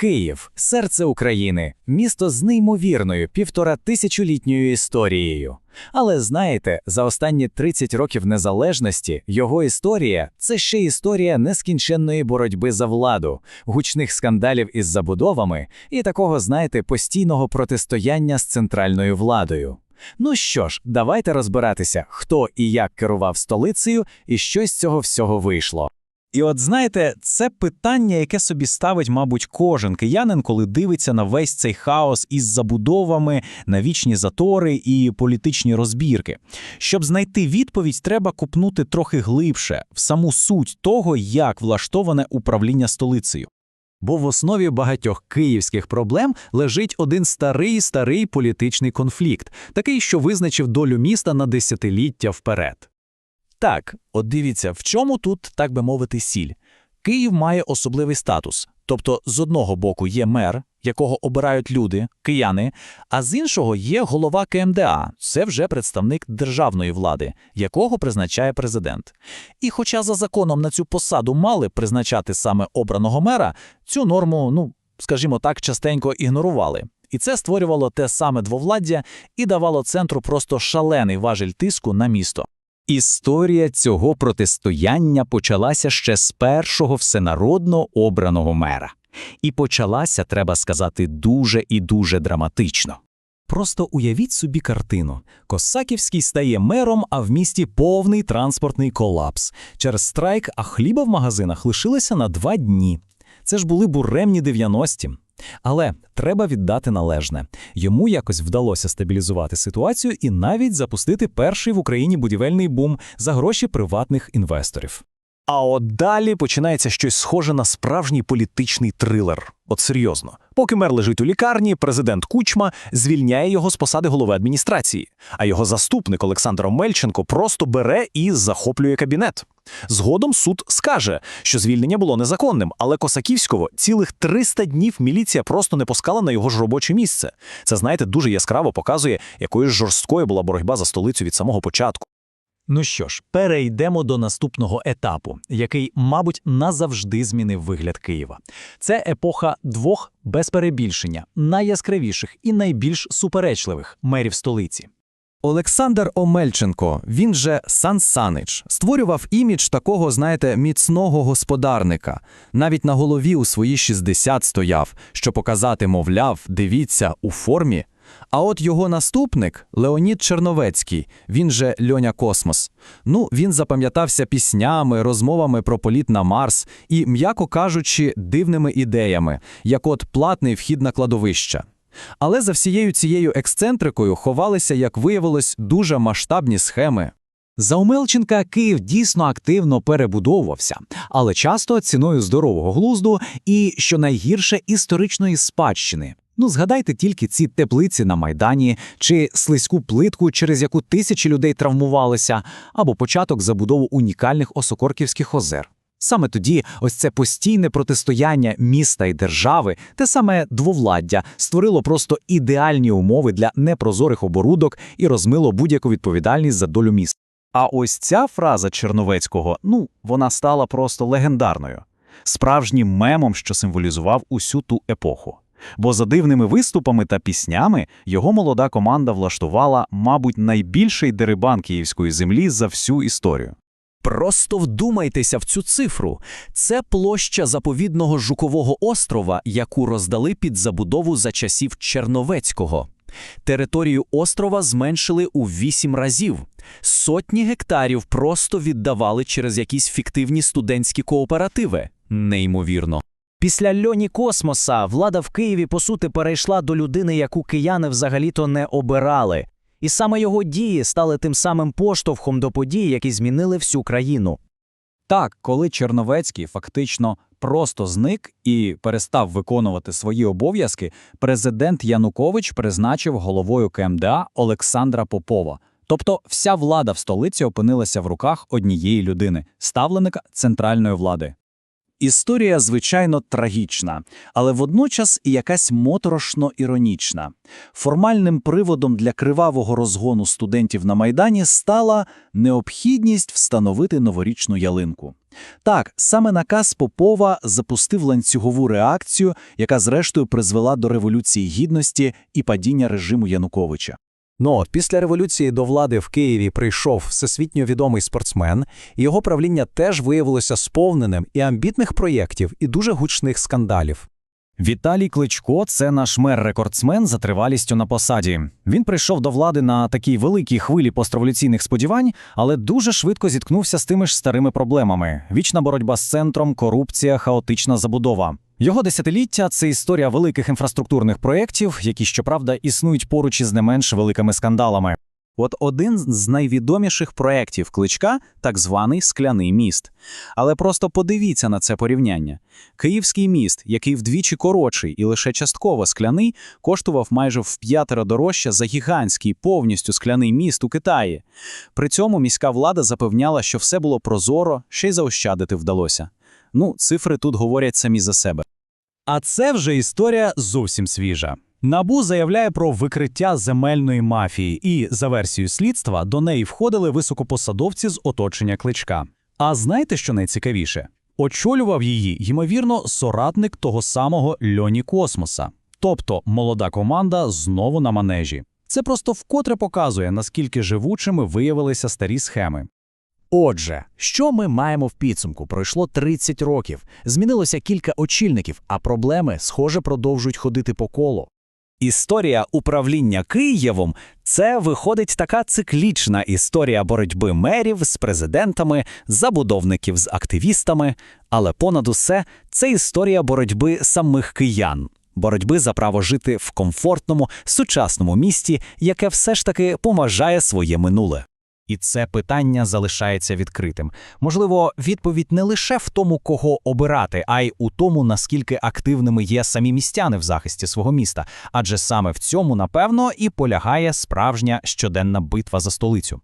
Київ серце України, місто з неймовірною півторатисячолітньою історією. Але знаєте, за останні 30 років незалежності його історія це ще історія нескінченної боротьби за владу, гучних скандалів із забудовами і такого, знаєте, постійного протистояння з центральною владою. Ну що ж, давайте розбиратися, хто і як керував столицею, і що з цього всього вийшло. І от знаєте, це питання, яке собі ставить, мабуть, кожен киянин, коли дивиться на весь цей хаос із забудовами, на вічні затори і політичні розбірки. Щоб знайти відповідь, треба купнути трохи глибше в саму суть того, як влаштоване управління столицею. Бо в основі багатьох київських проблем лежить один старий старий політичний конфлікт, такий, що визначив долю міста на десятиліття вперед. Так, от дивіться, в чому тут, так би мовити, сіль. Київ має особливий статус. Тобто, з одного боку є мер, якого обирають люди, кияни, а з іншого є голова КМДА, це вже представник державної влади, якого призначає президент. І хоча за законом на цю посаду мали призначати саме обраного мера, цю норму, ну, скажімо так, частенько ігнорували. І це створювало те саме двовладдя і давало центру просто шалений важель тиску на місто. Історія цього протистояння почалася ще з першого всенародно обраного мера. І почалася, треба сказати, дуже і дуже драматично. Просто уявіть собі картину. Косаківський стає мером, а в місті повний транспортний колапс. Через страйк, а хліба в магазинах лишилося на два дні. Це ж були буремні 90-ті. Але треба віддати належне. Йому якось вдалося стабілізувати ситуацію і навіть запустити перший в Україні будівельний бум за гроші приватних інвесторів. А от далі починається щось схоже на справжній політичний трилер. От серйозно. Поки мер лежить у лікарні, президент Кучма звільняє його з посади голови адміністрації, а його заступник Олександр Омельченко просто бере і захоплює кабінет. Згодом суд скаже, що звільнення було незаконним, але Косаківського цілих 300 днів міліція просто не пускала на його ж робоче місце. Це, знаєте, дуже яскраво показує, якою ж жорсткою була боротьба за столицю від самого початку. Ну що ж, перейдемо до наступного етапу, який, мабуть, назавжди змінив вигляд Києва. Це епоха двох без перебільшення, найяскравіших і найбільш суперечливих мерів столиці. Олександр Омельченко, він же Сан Санич, створював імідж такого, знаєте, міцного господарника. Навіть на голові у свої 60 стояв, що показати, мовляв, дивіться, у формі. А от його наступник Леонід Черновецький, він же Льоня Космос. Ну, він запам'ятався піснями, розмовами про політ на Марс і, м'яко кажучи, дивними ідеями, як от платний вхід на кладовища. Але за всією цією ексцентрикою ховалися, як виявилось, дуже масштабні схеми. За Омелченка Київ дійсно активно перебудовувався, але часто ціною здорового глузду і, що найгірше, історичної спадщини. Ну, згадайте тільки ці теплиці на Майдані чи слизьку плитку, через яку тисячі людей травмувалися, або початок забудови унікальних осокорківських озер. Саме тоді ось це постійне протистояння міста і держави, те саме двовладдя, створило просто ідеальні умови для непрозорих оборудок і розмило будь-яку відповідальність за долю міста. А ось ця фраза Черновецького, ну, вона стала просто легендарною, справжнім мемом, що символізував усю ту епоху. Бо за дивними виступами та піснями його молода команда влаштувала, мабуть, найбільший дерибан київської землі за всю історію. Просто вдумайтеся в цю цифру. Це площа заповідного Жукового острова, яку роздали під забудову за часів Черновецького. Територію острова зменшили у вісім разів. Сотні гектарів просто віддавали через якісь фіктивні студентські кооперативи. Неймовірно. Після льоні космоса влада в Києві, по суті, перейшла до людини, яку кияни взагалі-то не обирали. І саме його дії стали тим самим поштовхом до подій, які змінили всю країну. Так, коли Черновецький фактично просто зник і перестав виконувати свої обов'язки, президент Янукович призначив головою КМДА Олександра Попова. Тобто вся влада в столиці опинилася в руках однієї людини ставленика центральної влади. Історія, звичайно, трагічна, але водночас і якась моторошно іронічна. Формальним приводом для кривавого розгону студентів на Майдані стала необхідність встановити новорічну ялинку. Так, саме наказ Попова запустив ланцюгову реакцію, яка зрештою призвела до Революції Гідності і падіння режиму Януковича. Ну, от після революції до влади в Києві прийшов всесвітньо відомий спортсмен, і його правління теж виявилося сповненим і амбітних проєктів, і дуже гучних скандалів. Віталій Кличко це наш мер-рекордсмен за тривалістю на посаді. Він прийшов до влади на такій великій хвилі постреволюційних сподівань, але дуже швидко зіткнувся з тими ж старими проблемами: вічна боротьба з центром, корупція, хаотична забудова. Його десятиліття це історія великих інфраструктурних проєктів, які, щоправда, існують поруч із не менш великими скандалами. От один з найвідоміших проєктів Кличка – так званий «Скляний міст». Але просто подивіться на це порівняння. Київський міст, який вдвічі коротший і лише частково скляний, коштував майже в п'ятеро дорожче за гігантський повністю скляний міст у Китаї. При цьому міська влада запевняла, що все було прозоро, ще й заощадити вдалося. Ну, цифри тут говорять самі за себе. А це вже історія зовсім свіжа. Набу заявляє про викриття земельної мафії, і, за версією слідства, до неї входили високопосадовці з оточення кличка. А знаєте, що найцікавіше? Очолював її, ймовірно, соратник того самого Льоні Космоса. Тобто молода команда знову на манежі. Це просто вкотре показує, наскільки живучими виявилися старі схеми. Отже, що ми маємо в підсумку? Пройшло 30 років, змінилося кілька очільників, а проблеми, схоже, продовжують ходити по колу. Історія управління Києвом це виходить така циклічна історія боротьби мерів з президентами, забудовників з активістами, але понад усе це історія боротьби самих киян, боротьби за право жити в комфортному, сучасному місті, яке все ж таки поважає своє минуле. І це питання залишається відкритим. Можливо, відповідь не лише в тому, кого обирати, а й у тому, наскільки активними є самі містяни в захисті свого міста. Адже саме в цьому, напевно, і полягає справжня щоденна битва за столицю.